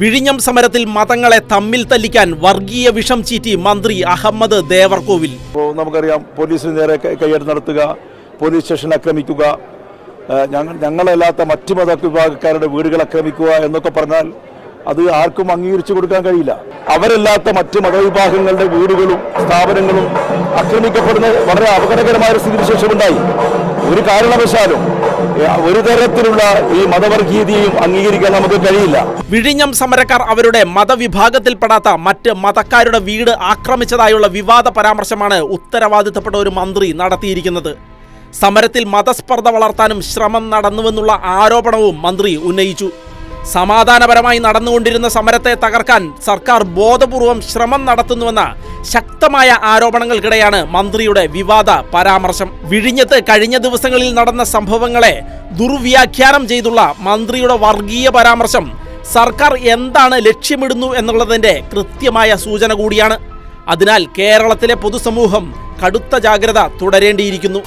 വിഴിഞ്ഞം സമരത്തിൽ മതങ്ങളെ തമ്മിൽ തല്ലിക്കാൻ വർഗീയ വിഷം ചീറ്റി മന്ത്രി അഹമ്മദ് ദേവർകോവിൽ. നമുക്കറിയാം പോലീസിന് നേരെ കയ്യേറ്റം നടത്തുക പോലീസ് സ്റ്റേഷൻ ആക്രമിക്കുക ഞങ്ങൾ ഞങ്ങളല്ലാത്ത മറ്റു മത വിഭാഗക്കാരുടെ വീടുകൾ ആക്രമിക്കുക എന്നൊക്കെ പറഞ്ഞാൽ അത് ആർക്കും അംഗീകരിച്ചു കൊടുക്കാൻ കഴിയില്ല. അവരല്ലാത്ത മറ്റ് മതവിഭാഗങ്ങളുടെ വീടുകളും സ്ഥാപനങ്ങളും ആക്രമിക്കപ്പെടുന്ന വളരെ അപകടകരമായ ഒരു സ്ഥിതിവിശേഷം ഉണ്ടായി ഒരു കാരണവശാലും ഒരു തരത്തിലുള്ള ഈ മതവർഗീയതയും അംഗീകരിക്കാൻ നമുക്ക് കഴിയില്ല. വിഴിഞ്ഞം സമരക്കാർ അവരുടെ മതവിഭാഗത്തിൽപ്പെടാത്ത മറ്റ് മതക്കാരുടെ വീട് ആക്രമിച്ചതായുള്ള വിവാദ പരാമർശമാണ് ഉത്തരവാദിത്തപ്പെട്ട ഒരു മന്ത്രി നടത്തിയിരിക്കുന്നത്. സമരത്തിൽ മതസ്പർദ്ധ വളർത്താനും ശ്രമം നടന്നുവെന്നുള്ള ആരോപണവും മന്ത്രി ഉന്നയിച്ചു. സമാധാനപരമായി നടന്നുകൊണ്ടിരുന്ന സമരത്തെ തകർക്കാൻ സർക്കാർ ബോധപൂർവം ശ്രമം നടത്തുന്നുവെന്ന ശക്തമായ ആരോപണങ്ങൾക്കിടെയാണ് മന്ത്രിയുടെ വിവാദ പരാമർശം. വിഴിഞ്ഞത്ത് കഴിഞ്ഞ ദിവസങ്ങളിൽ നടന്ന സംഭവങ്ങളെ ദുർവ്യാഖ്യാനം ചെയ്തുള്ള മന്ത്രിയുടെ വർഗീയ പരാമർശം സർക്കാർ എന്താണ് ലക്ഷ്യമിടുന്നു എന്നുള്ളതിന്റെ കൃത്യമായ സൂചന കൂടിയാണ്. അതിനാൽ കേരളത്തിലെ പൊതുസമൂഹം കടുത്ത ജാഗ്രത തുടരേണ്ടിയിരിക്കുന്നു.